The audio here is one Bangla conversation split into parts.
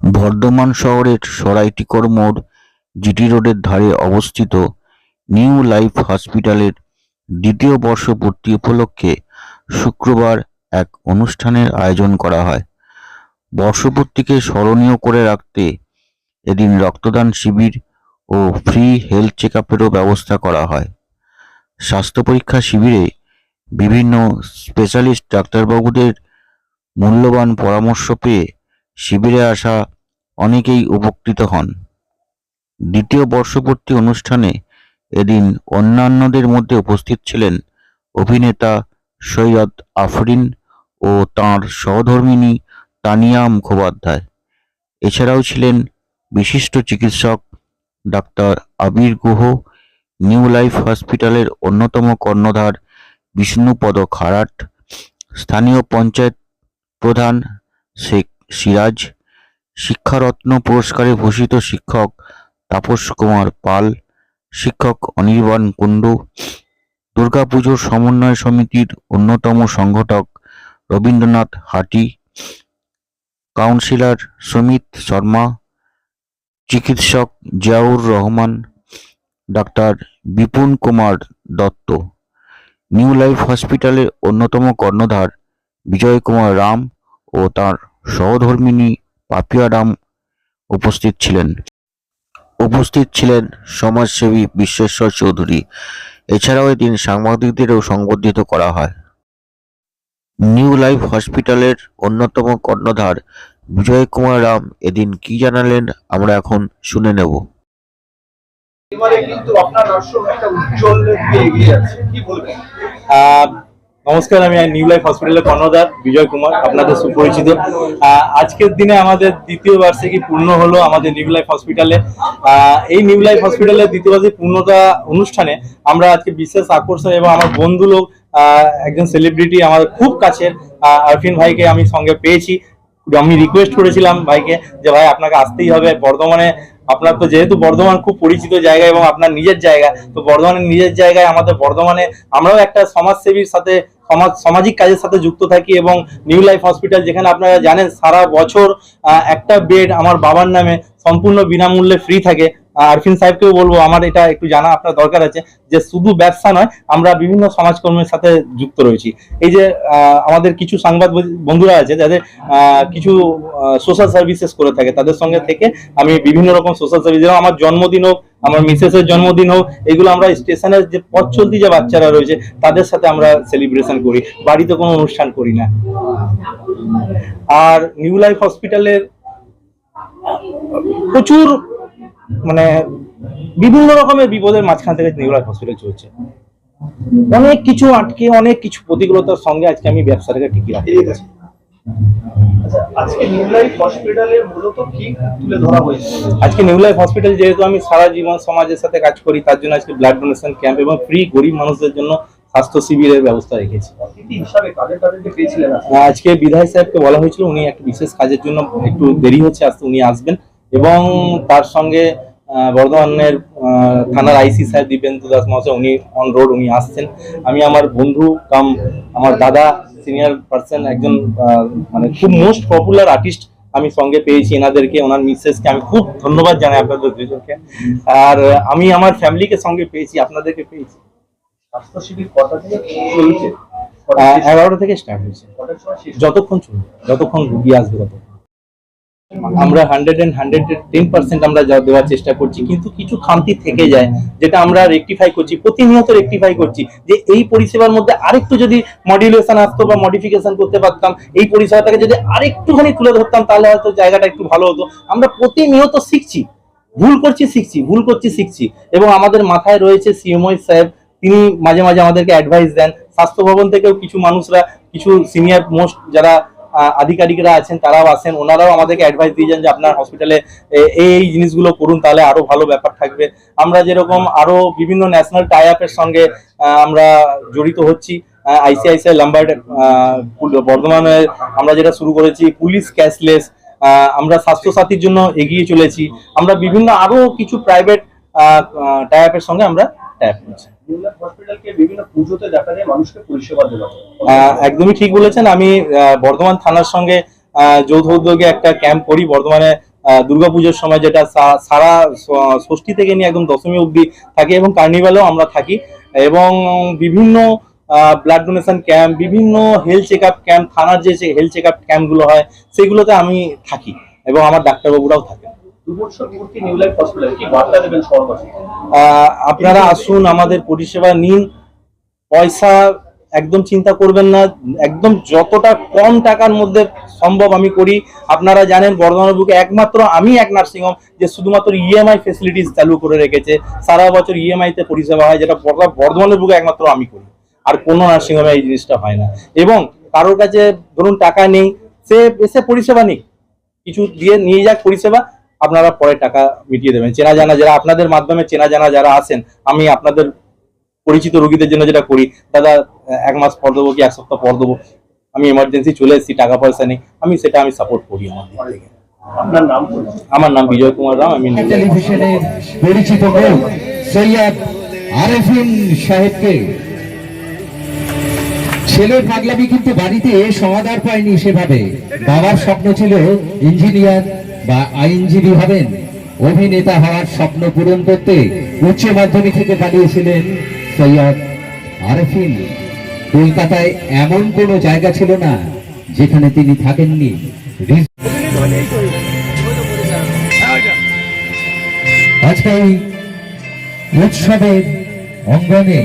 বর্ধমান শহরের সরাইটিকর মোড় জিটি রোডের ধারে অবস্থিত নিউ লাইফ হসপিটালের দ্বিতীয় বর্ষপূর্তি উপলক্ষে শুক্রবার এক অনুষ্ঠানের আয়োজন করা হয়। বর্ষপূর্তিকে স্মরণীয় করে রাখতে এদিন রক্তদান শিবির ও ফ্রি হেলথ চেক আপেরও ব্যবস্থা করা হয়। স্বাস্থ্য পরীক্ষা শিবিরে বিভিন্ন স্পেশালিস্ট ডাক্তারবাবুদের মূল্যবান পরামর্শ পেয়ে শিবিরে আসা অনেকেই উপকৃত হন। দ্বিতীয় বর্ষপূর্তি অনুষ্ঠানে এদিন অন্যান্যদের মধ্যে উপস্থিত ছিলেন অভিনেতা সৈয়দ আফরিন ও তাঁর সহধর্মিণী তানিয়া মুখোপাধ্যায়। এছাড়াও ছিলেন বিশিষ্ট চিকিৎসক doctor Abir Guha, new life হসপিটালের অন্যতম কর্ণধার বিষ্ণুপদ খারাট, স্থানীয় পঞ্চায়েত প্রধান শেখ সিরাজ, শিক্ষারত্ন পুরস্কারে ভূষিত শিক্ষক তাপস কুমার পাল, শিক্ষক অনির্বাণ কুণ্ডু, দুর্গাপুজোর সমন্বয় সমিতির অন্যতম সংগঠক রবীন্দ্রনাথ হাটি, কাউন্সিলর সুমিত শর্মা, চিকিৎসক Ziaur Rahman, doctor Bipun Kumar Dutta. New life হসপিটালের অন্যতম কর্ণধার বিজয় কুমার রাম ও তার সহধর্মিণী পাপিয়া রাম উপস্থিত ছিলেন। উপস্থিত ছিলেন সমাজসেবী বিশ্বেশ্বর চৌধুরী। এছাড়াও এদিন সাংবাদিকদেরও সংবর্ধিত করা হয়। নিউ লাইফ হসপিটালের অন্যতম কর্ণধার বিজয় কুমার রাম এদিন কি জানালেন আমরা এখন শুনে নেব। এবারে কিন্তু আপনার নার্সিং একটা উজ্জ্বল এগিয়ে যাচ্ছে। কি বলবেন? নমস্কার, আমি নিউ লাইফ হসপিটালের কর্ণধার বিজয় কুমার, আপনাদের সুপরিচিত। আজকের দিনে আমাদের দ্বিতীয় বার্ষিকী পূর্ণ হলো আমাদের নিউ লাইফ হসপিটালে। এই নিউ লাইফ হসপিটালের দ্বিতীয় বার্ষিক পূর্ণতা অনুষ্ঠানে আমরা আজকে বিশেষ আকর্ষণ এবং আমার বন্ধু লোক একজন সেলিব্রিটি আমাদের খুব কাছের আরফিন ভাইকে আমি সঙ্গে পেয়েছি। আমি রিকোয়েস্ট করেছিলাম ভাইকে যে, ভাই, আপনাকে আসতেই হবে। বর্ধমানে আপনার তো যেহেতু বর্ধমান খুব পরিচিত জায়গা এবং আপনার নিজের জায়গা, তো বর্ধমানের নিজের জায়গায় আমাদের বর্ধমানে আমরাও একটা সমাজসেবীর সাথে সমাজ সামাজিক কাজের সাথে যুক্ত থাকি এবং নিউ লাইফ হসপিটাল যেখানে আপনারা জানেন সারা বছর একটা বেড আমার বাবার নামে সম্পূর্ণ বিনামূল্যে ফ্রি থাকে। আরফিন সাহেবকেও বলব, আমার এটা একটু জানা আপনার দরকার আছে যে শুধু ব্যবসা নয়, আমরা বিভিন্ন সমাজকর্মের সাথে যুক্ত রয়েছি। এই যে আমাদের কিছু সংবাদ বন্ধুরা আছে, যাদের কিছু সোশ্যাল সার্ভিসেস করে থাকে, তাদের সঙ্গে থেকে আমি বিভিন্ন রকম সোশ্যাল সার্ভিস যেমন আমার জন্মদিন হোক, আমার মিসেসের জন্মদিন হোক, এগুলো আমরা স্টেশনের যে পথ চলতি যে বাচ্চারা রয়েছে, তাদের সাথে আমরা সেলিব্রেশন করি, বাড়িতে কোনো অনুষ্ঠান করি না। আর নিউ লাইফ হসপিটালের প্রচুর মানে বিভিন্ন রকমের বিপদের মাঝখান থেকে নিউ লাইফ হসপিটাল চলছে। অনেক কিছু আটকে অনেক কিছু প্রতিকূলতার সঙ্গে আজকে আমি ব্যবসাটাকে টিকিয়ে রাখতে পেরেছি। আচ্ছা আজকে নিউ লাইফ হসপিটালে মূলত কি তুলে ধরা হয়েছে? আজকে নিউ লাইফ হসপিটাল যেহেতু আমি সারা জীবন সমাজের সাথে কাজ করি তার জন্য আজকে ব্লাড ডোনেশন ক্যাম্প এবং ফ্রি গরিব মানুষদের জন্য স্বাস্থ্য শিবিরের ব্যবস্থা রেখেছি। আজকে? আজকে বিধায়ক সাহেবকে বলা হয়েছিল উনি একটা বিশেষ কাজের জন্য একটু দেরি হচ্ছে আসতে উনি আসবেন। এবং তার সঙ্গে বর্ধমানের থানার আইসি সাহেব দীপেন্দ্র দাস মহাশয় উনি অন রোড উনি আসছেন। আমি আমার বন্ধু কাম আমার দাদা সিনিয়র পার্সন একজন মানে খুব মোস্ট পপুলার আর্টিস্ট আমি সঙ্গে পেয়েছি এনাদেরকে ওনার মিসেসকে আমি খুব ধন্যবাদ জানাই আপনাদের দুজনকে। আর আমি আমার ফ্যামিলিকে সঙ্গে পেয়েছি আপনাদেরকে পেয়েছি। স্বাস্থ্য শিবির কটা থেকে চলছে এগারোটা থেকে স্টার্ট হয়েছে। যতক্ষণ চলবে যতক্ষণ রুগী আসবে ততক্ষণ। আমরা hundred and hundred ten percent আমরা দেওয়ার চেষ্টা করছি কিন্তু কিছু খামতি থেকে যায় যেটা আমরা রেকটিফাই করছি প্রতিনিয়ত রেকটিফাই করছি যে এই পরিষেবার মধ্যে আরেকটু যদি মডিউলেশন আসতো বা মডিফিকেশন করতে পারতাম এই পরিষেবাটাকে যদি আরেকটুখানি তুলে ধরতাম তাহলে হয়তো জায়গাটা একটু ভালো হতো। আমরা প্রতিনিয়ত শিখছি ভুল করছি শিখছি ভুল করছি শিখছি। এবং আমাদের মাথায় রয়েছে সিএমওই সাহেব তিনি মাঝে মাঝে আমাদেরকে অ্যাডভাইস দেন। স্বাস্থ্য ভবন থেকেও কিছু মানুষরা কিছু সিনিয়র মোস্ট যারা আধিকারিকরা আছেন, তারাও আসেন ওনারাও আমাদেরকে অ্যাডভাইস দিয়েছেন যে আপনার হসপিটালে এই জিনিসগুলো করুন, তাহলে আরও ভালো ব্যাপার থাকবে। আমরা যেরকম আরও বিভিন্ন ন্যাশনাল টাই আপের সঙ্গে আমরা জড়িত হচ্ছি আইসিআইসিআই লাম্বার বর্ধমানে আমরা যেটা শুরু করেছি পুলিশ ক্যাশলেস আমরা স্বাস্থ্য সাথীর জন্য এগিয়ে চলেছি। আমরা বিভিন্ন আরও কিছু প্রাইভেট টাই আপের সঙ্গে আমরা টাই আপ করছি। একদমই ঠিক বলেছেন। আমি বর্ধমান থানার সঙ্গে যৌথ উদ্যোগে একটা ক্যাম্প করি। বর্তমানে আহ, দুর্গাপুজোর সময় যেটা সারা ষষ্ঠী থেকে নিয়ে একদম দশমী অবধি থাকে এবং কার্নিভালেও আমরা থাকি। এবং বিভিন্ন ব্লাড ডোনেশন ক্যাম্প বিভিন্ন হেলথ চেক আপ ক্যাম্প থানার যে হেলথ চেক আপ ক্যাম্পগুলো হয় সেগুলোতে আমি থাকি এবং আমার ডাক্তারবাবুরাও থাকে আপনারা আসুন, আমাদের পরিষেবা নিন। পয়সা একদম চিন্তা করবেন না। একদম যতটা কম টাকার মধ্যে সম্ভব আমি করি। আপনারা জানেন বর্ধমানের বুকে একমাত্র আমি এক নার্সিংহোম যে শুধুমাত্র ইএমআই ফেসিলিটিস চালু করে রেখেছে। সারা বছর ইএমআই তে পরিষেবা হয়, যেটা বর্ধ- বর্ধমানের বুকে একমাত্র আমি করি। আর কোনো নার্সিংহোমে এই জিনিসটা হয় না। এবং কারোর কাছে ধরুন টাকা নেই, সে এসে পরিষেবা নেই। কিছু দিয়ে নিয়ে যাক পরিষেবা। আপনারা পরে টাকা মিটিয়ে দেবেন। চেনা জানা যারা আপনাদের মাধ্যমে চেনা জানা যারা আছেন আমি আপনাদের পরিচিত রোগীদের জন্য যেটা করি দাদা এক মাস পর দেবো কি এক সপ্তাহ পর দেবো? আমি এমার্জেন্সি চলে এসেছি টাকা পয়সা নেই আমি সেটা আমি সাপোর্ট করি আমার দিক থেকে। আপনার নাম বলুন। আমার নাম বিজয় কুমার রাম আমি টেলিভিশনের পরিচিত সৈয়দ আরেফিন সাহেবকে? ছেলের পাগলামি কিন্তু বাড়িতে সমাধান পায়নি সেভাবে। বাবার স্বপ্ন ছিল ইঞ্জিনিয়ার বা আইনজীবী হবেন, অভিনেতা হওয়ার স্বপ্ন পূরণ করতে উচ্চ মাধ্যমিক থেকে পালিয়েছিলেন সৈয়দ আরেফিন। কলকাতায় এমন কোনো জায়গা ছিল না যেখানে তিনি থাকেননি। আজকে উৎসবের অঙ্গনে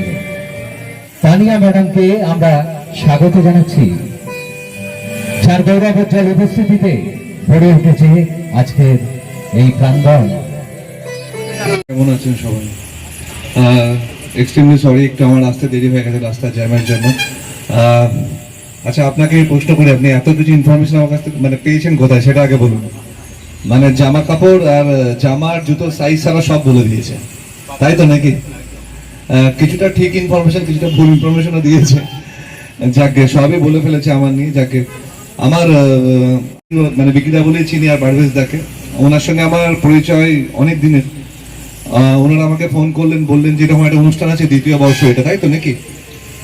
তানিয়া ম্যাডামকে আমরা স্বাগত জানাচ্ছি। যার গৌরবোজ্জ্বল উপস্থিতিতে গড়ে উঠেছে আজকের এই প্রাঙ্গণ কেমন আছেন সবাই? এক্সট্রিমলি সরি একটু আমার আসতে দেরি হয়ে গেছে রাস্তা জ্যামের জন্য। আচ্ছা আপনাকে প্রশ্ন করি, আপনি এত কিছু ইনফরমেশন আমার কাছ থেকে মানে পেয়েছেন কোথায়, সেটা আগে বলুন। মানে জামা কাপড় আর জামার জুতো সাইজ ছাড়া সব বলে দিয়েছে। তাই তো নাকি? কিছুটা ঠিক ইনফরমেশন কিছুটা ভুল ইনফরমেশনও দিয়েছে। যাকে সবই বলে ফেলেছে আমার নিয়ে, যাকে আমার মানে বিকিদা বলেই চিনি আর পারভেজ দাকে ওনার সঙ্গে আমার পরিচয় অনেক দিনের। ওনারা আমাকে ফোন করলেন, বললেন যে এরকম একটা অনুষ্ঠান আছে, দ্বিতীয় বর্ষ এটা, তাই তো নাকি?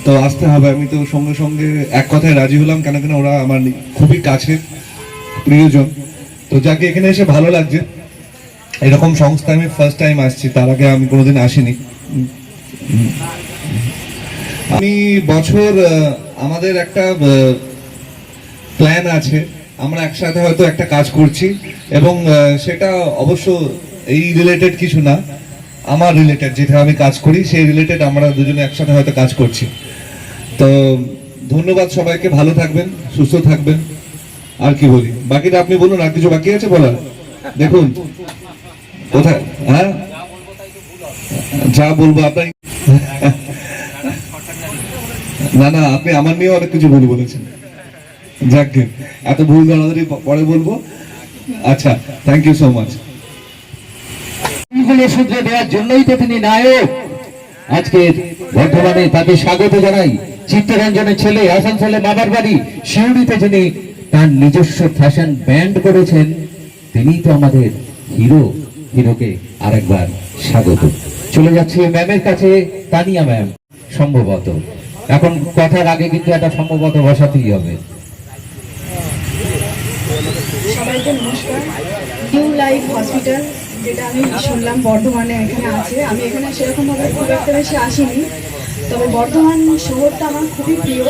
তো আসতে হবে, আমি তো সঙ্গে সঙ্গে এক কথায় রাজি হলাম, কেন কেন ওরা আমার খুবই কাছের প্রিয়জন। তো যাকে এখানে এসে ভালো লাগছে, এরকম সংস্থা আমি ফার্স্ট টাইম আসছি, তার আগে আমি কোনোদিন আসিনি। আমি বছর আমাদের একটা প্ল্যান আছে আমরা একসাথে হয়তো একটা কাজ করছি এবং সেটা অবশ্য এই রিলেটেড কিছু না। আমার রিলেটেড যেটা আমি কাজ করি, সেই রিলেটেড আমরা দুজনে একসাথে হয়তো কাজ করছি। তো, ধন্যবাদ সবাইকে, ভালো থাকবেন, সুস্থ থাকবেন। আর কি বলি? বাকিটা আপনি বলুন, আর কিছু বাকি আছে বলার? দেখুন, কোথায়? হ্যাঁ? যা বলব আপনার না না, আপনি আমার নিয়ে অনেক কিছু ভুল বলেছেন। এত ভুল ধরাধরি পরে বলব। আচ্ছা থ্যাংক ইউ সো মাচ শুধরে দেওয়ার জন্যই তো তিনি নায়ক। আজকের বর্তমানে তাকে স্বাগত জানাই। চিত্তরঞ্জনের ছেলে, আসানসোলে মামার বাড়ি শিউড়িতে যিনি তার নিজস্ব ফ্যাশন ব্যান্ড করেছেন, তিনি তো আমাদের হিরো, হিরোকে আরেকবার স্বাগত। চলে যাচ্ছে ম্যামের কাছে, তানিয়া ম্যাম, সম্ভবত। এখন কথার আগে কিন্তু একটা সম্ভবত বসাতেই হবে। সবাইকে নমস্কার। নিউ লাইফ হসপিটাল যেটা আমি শুনলাম বর্ধমানে এখানে আছে। আমি এখানে সেরকমভাবে খুব একটা বেশি আসিনি, তবে বর্ধমান শহরটা আমার খুবই প্রিয়।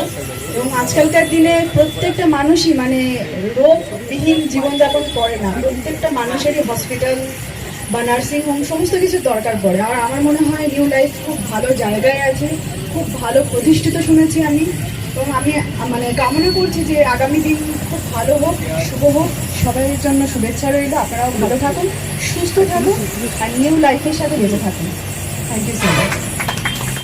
এবং আজকালকার দিনে প্রত্যেকটা মানুষই মানে রোগবিহীন জীবনযাপন করে না। প্রত্যেকটা মানুষেরই হসপিটাল বা নার্সিং হোম সমস্ত কিছু দরকার পড়ে। আর আমার মনে হয় নিউ লাইফ খুব ভালো জায়গায় আছে, খুব ভালো প্রতিষ্ঠিত শুনেছি আমি। এবং আমি মানে কামনা করছি যে আগামী দিন খুব ভালো হোক, শুভ হোক, সবাইয়ের জন্য শুভেচ্ছা রইল, আপনারাও ভালো থাকুন, সুস্থ থাকুন, আর নিউ লাইফের সাথে বেঁচে থাকুন। Thank you so much